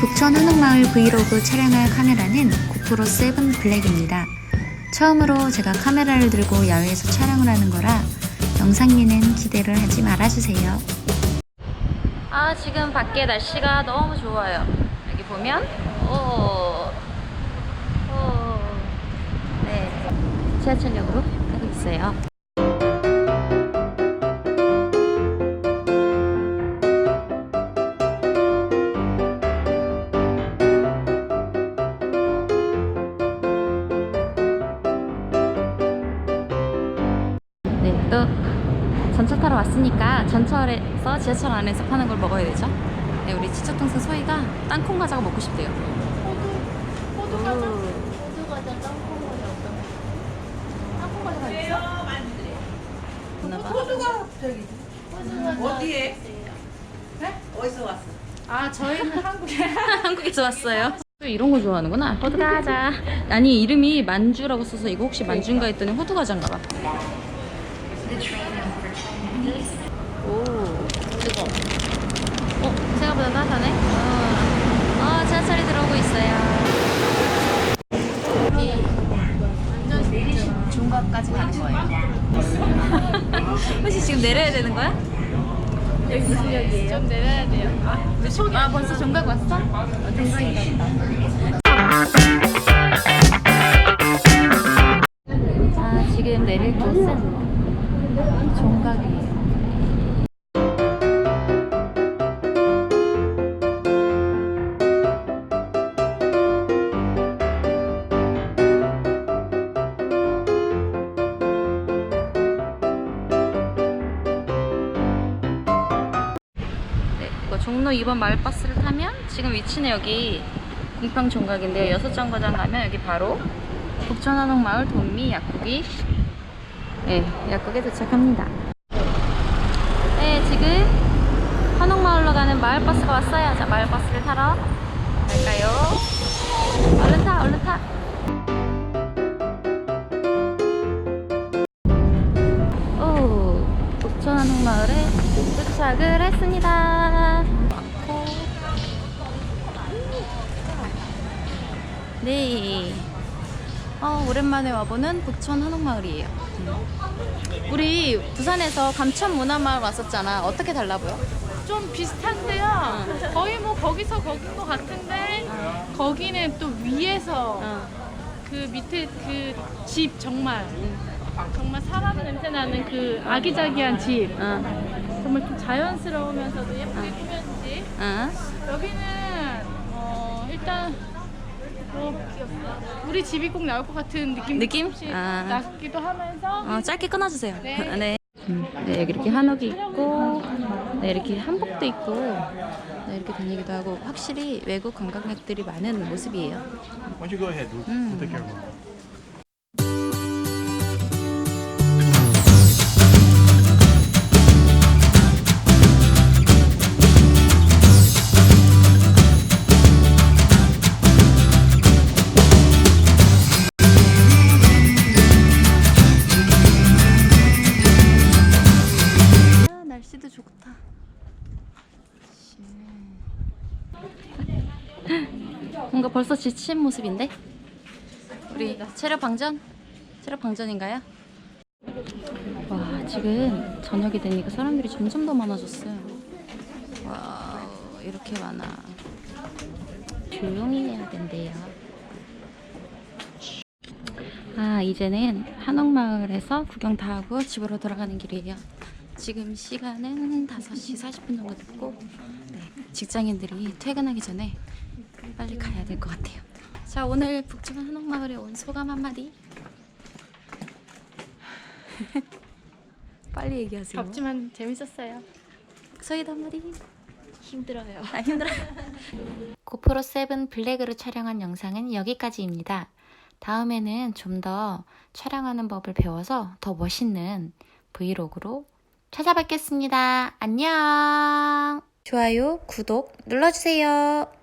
북천 한옥마을 브이로그 촬영할 카메라는 고프로 7 블랙입니다. 처음으로 제가 카메라를 들고 야외에서 촬영을 하는 거라 영상미는 기대를 하지 말아주세요. 아 지금 밖에 날씨가 너무 좋아요. 여기 보면 오, 오, 네 지하철역으로 가고 있어요. 네, 또 전철 타러 왔으니까 전철에서 지하철 안에서 파는 걸 먹어야 되죠. 네, 우리 친척 동생 소희가 땅콩 과자가 먹고 싶대요. 호두 과자? 호두 과자, 땅콩 과자 어떤 거? 땅콩 과자가 있어? 보나봐. 호두가 호두 과자 어디에? 있어요. 네? 어디서 왔어? 아 저희는 한국에 한국에서 왔어요. 또 이런 거 좋아하는구나. 호두 과자. 아니 이름이 만주라고 써서 이거 혹시 만주인가 했더니 호두 과자인가 봐. 오, 뜨거. 어, 생각보다 따뜻하네. 어, 어, 지하철이 들어오고 있어요. 여기 중각까지 가는 거예요. 혹시 지금 내려야 되는 거야? 여기 무슨 역이에요? 좀 내려야 돼요. 아, 아 벌써 종각 왔어? 아 지금 내릴 곳은 종각이에요. 네, 종로 2번 마을버스를 타면 지금 위치는 여기 공평 종각인데요. 여섯 정거장 가면 여기 바로 북천한옥마을 돈미 약국이 네, 약국에 도착합니다. 네, 지금 한옥마을로 가는 마을버스가 왔어요. 자, 마을버스를 타러 갈까요? 얼른 타, 얼른 타. 오, 북천한옥마을에 도착을 했습니다. 네. 어, 오랜만에 와보는 북천 한옥마을이에요. 우리 부산에서 감천 문화마을 왔었잖아. 어떻게 달라 보여? 좀 비슷한데요. 거의 뭐 거기서 거긴 것 같은데 거기는 또 위에서 어. 그 밑에 그 집 정말 정말 사람 냄새 나는 그 아기자기한 집 어. 정말 좀 자연스러우면서도 예쁘게 꾸며진 집 어. 여기는 어 일단 뭐 우리 집이 꼭 나올 것 같은 느낌 느낌? 아. 나기도 하면서 어, 짧게 끊어주세요. 네. 네. 음, 네, 여기 이렇게 한옥이 있고, 네, 이렇게 한복도 있고, 네, 이렇게 다니기도 하고, 확실히 외국 관광객들이 많은 모습이에요. Why don't you go ahead? We'll, we'll take care of it. 뭔가 벌써 지친 모습인데? 우리 체력 방전? 체력 방전인가요? 와, 지금 저녁이 되니까 사람들이 점점 더 많아졌어요. 와우, 이렇게 많아. 조용히 해야 된대요. 아, 이제는 한옥마을에서 구경 다 하고 집으로 돌아가는 길이에요. 지금 시간은 5시 40분 정도 됐고, 네, 직장인들이 퇴근하기 전에 빨리 가야 될 것 같아요. 자, 오늘 북촌 한옥마을에 온 소감 한마디. 빨리 얘기하세요. 덥지만 재밌었어요. 소희도 한마디. 힘들어요. 아, 힘들어. 고프로 7 블랙으로 촬영한 영상은 여기까지입니다. 다음에는 좀 더 촬영하는 법을 배워서 더 멋있는 브이로그로 찾아뵙겠습니다. 안녕. 좋아요, 구독 눌러주세요.